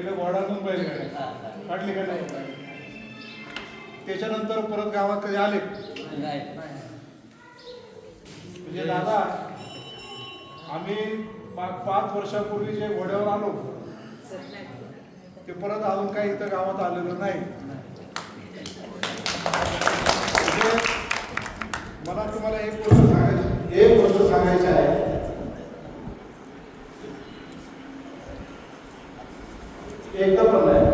पहिले वडातून बैलगाडी काढली का नाही? त्याच्यानंतर परत गावात कधी आले? म्हणजे दादा आम्ही पाच वर्षापूर्वी जे घोड्यावर आलो ते परत अजून काही इथं गावात आलेलं नाही. म्हणजे मला तुम्हाला एक गोष्ट सांगायची एक गोष्ट सांगायची आहे एकदा पण नाही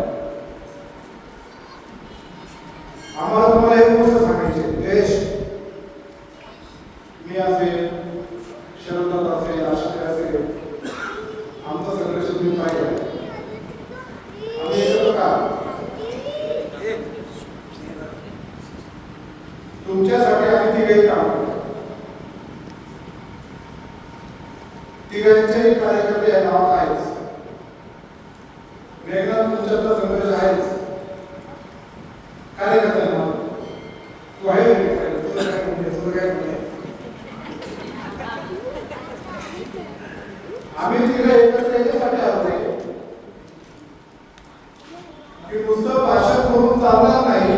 आम्हाला तुम्हाला एक गोष्ट सांगायची आहे. देश मी असेल शरद असेल आशिक असेल आमचा संघर्ष तुम्ही पाहिजे आम्ही एकत्र का तुमच्यासाठी आम्ही तिघे काम तिघांचेही कार्यकर्ते या गावात आहेच मेघनाथ तुमच्यातला संघर्ष आहेच. कार्यकर्त्यांना तू आहे तुझं काय म्हणते? तुझं काय म्हणते? आम्ही तिघे एकत्र याच्यासाठी आलो आहे की नुसतं भाषण करून चालणार नाही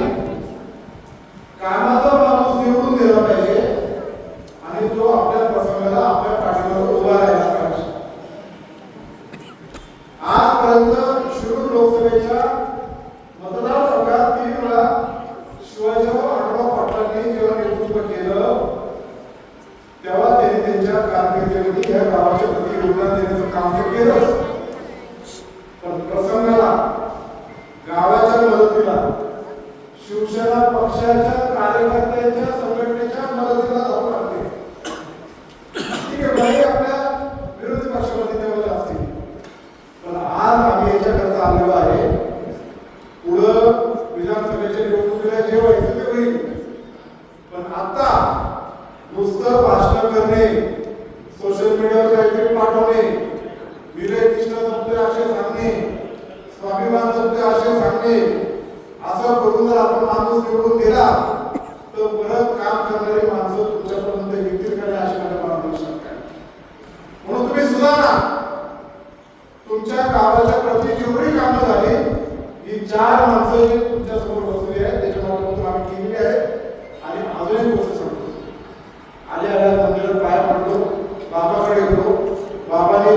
कामाचा माणूस निवडून दिला पाहिजे आणि तो आपल्या प्रसंगाला आपल्या पाठीवर उभा राहायला पाहिजे आजपर्यंत शिरूर लोकसभेच्या मतदारसंघात तीन वेळा शिवाजीराव आढळराव पाटलांनी जेव्हा नेतृत्व केलं तेव्हा त्यांनी त्यांच्या कारकिर्दीमध्ये या गावाच्या प्रति योगदान देण्याचं काम ते केलं पण प्रसंगाला गावाच्या मदतीला शिवसेना पक्षाच्या कार्यकर्त्यांच्या संघटनेच्या मदतीला जाऊ लागते ठीक आहे भले आपल्या विरोधी पक्षामध्ये त्यामध्ये असतील. पण आज आम्ही याच्याकरता आलेलो आहे. पुढं विधानसभेच्या निवडणुकीला जे व्हायचं ते होईल. पण आता नुसतं भाषण करणे सोशल मीडियावर काहीतरी पाठवणे विवेक निष्ठा जपते असे सांगणे स्वाभिमान जपते असे सांगणे असं करून जर आपण माणूस निवडून दिला तर परत काम करणारी माणसं तुमच्यापर्यंत येतील का नाही अशी माझ्या मनात शंका म्हणून तुम्ही सुधारा तुमच्या कामाच्या प्रति जेवढी कामं झाली ही चार माणसं जी तुमच्यासमोर बसलेली आहेत त्याच्या माध्यमातून आम्ही केलेली आहे आणि अजून एक गोष्ट सांगतो आल्या आल्या मंदिरात पाया पडतो बाबाकडे गेलो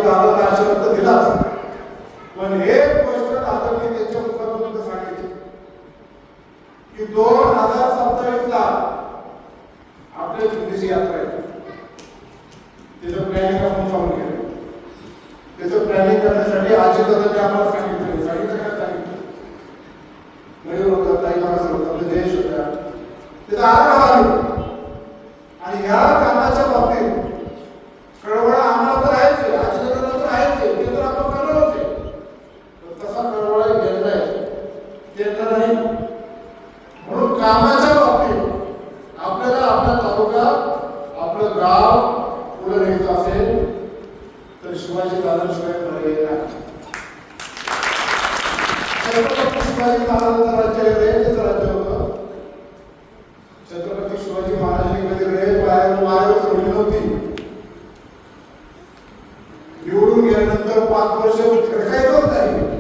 बाबांनी दादाला आशीर्वाद तर दिलाच पण एक गोष्ट दादांनी त्यांच्या मुखातून सांगितली. की दोन हजार सत्तावीस ला आपल्या जुन्नीची यात्रा आहे. त्याचं प्लॅनिंग आपण चालू केलं त्याचं प्लॅनिंग करण्यासाठी आजी दादांनी आम्हाला सांगितलं. सांगितलं काय सांगितलं मयूर होता ताई मागास होता आपले देश होता. त्याचा आग्रह आणि ह्या कामात बाबतीत कळवळा आम्हाला तर आहेच आहे आजी दादांना तर आहेच आहे ते तर आपण करणारच आहे पण तसा कळवळा घेतला आहे त्यांना नाही. म्हणून कामाच्या बाबतीत आपल्याला आपला तालुका आपलं गाव पुढे न्यायचं असेल तर शिवाजी दादाशिवाय पर्याय नाही. छत्रपती शिवाजी महाराजांचं राज्य रेल्वेचं राज्य होतं. छत्रपती शिवाजी महाराजांनी कधी रेल बाहेर मार्ग सोडली नव्हती. निवडून गेल्यानंतर पाच वर्ष फिरकायचंच नाही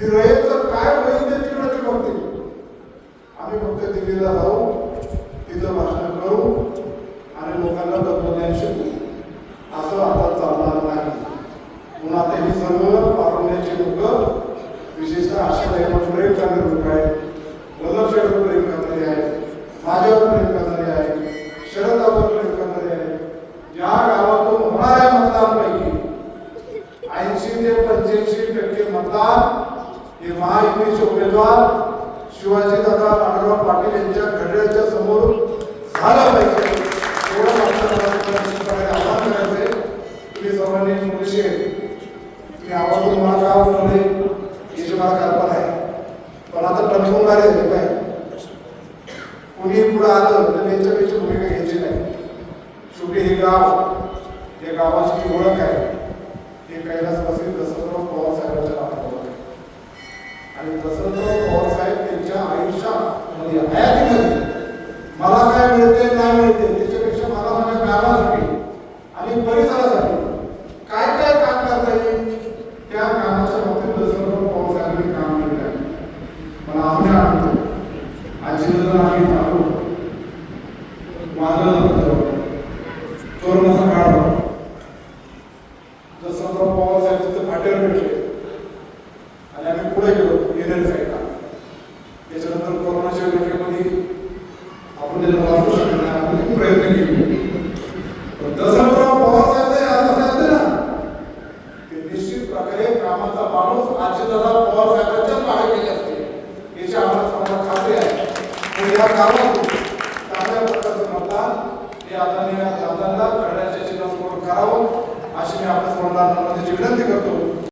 ती रयतचं काय होईल ते तिकडे ते बघतील आम्ही फक्त दिल्लीला जाऊ तिथं भाषण करू आणि लोकांना तत्वज्ञान शिकू असं आता चालणार नाही. पुन्हा त्यांनी सर्व पारवण्याचे लोक विशेषतः आशाताईवर प्रेम करणारे लोक आहेत. वल्लभशाहीवर प्रेम करणारे आहेत. माझ्यावर प्रेम करणारे आहेत. शरदावर प्रेम करणारे आहेत. या गावातून होणाऱ्या मतदारांपैकी ऐंशी ते पंच्याऐंशी टक्के मतदान हे महायुतीचे उमेदवार शिवाजी दादा आढळराव पाटील यांच्या घड्याळ्याच्या समोर झालं पाहिजे. एवढं आव्हान करायचं आहे तुम्ही सर्वांनी मुलीशी मी आवाजून मला याची मला कल्पना आहे. पण आता टणकवणारे आहे काय कुणी पुढे आलं तर त्यांच्यापेक्षा भूमिका घ्यायची नाही. शेवटी हे गाव हे गावाची ओळख आहे. हे कैलासवासी दसरथराव पवार साहेबांच्या नावावर आणि दसरथराव मला काय मिळते नाही मिळते त्याच्यापेक्षा मला माझ्या गावासाठी आणि परिसरासाठी काय काय काम करता येईल त्या कामाच्या बाबतीत सर्व पावसाने काम केलं मला अजून आठवतो आजी आम्ही पाहतो माझं चोर मसा काढतो या गावातून चांगल्या प्रकारचं मतदान हे आदरणीय दादांना करावं अशी मी आपल्या सर्वांना म्हणजे विनंती करतो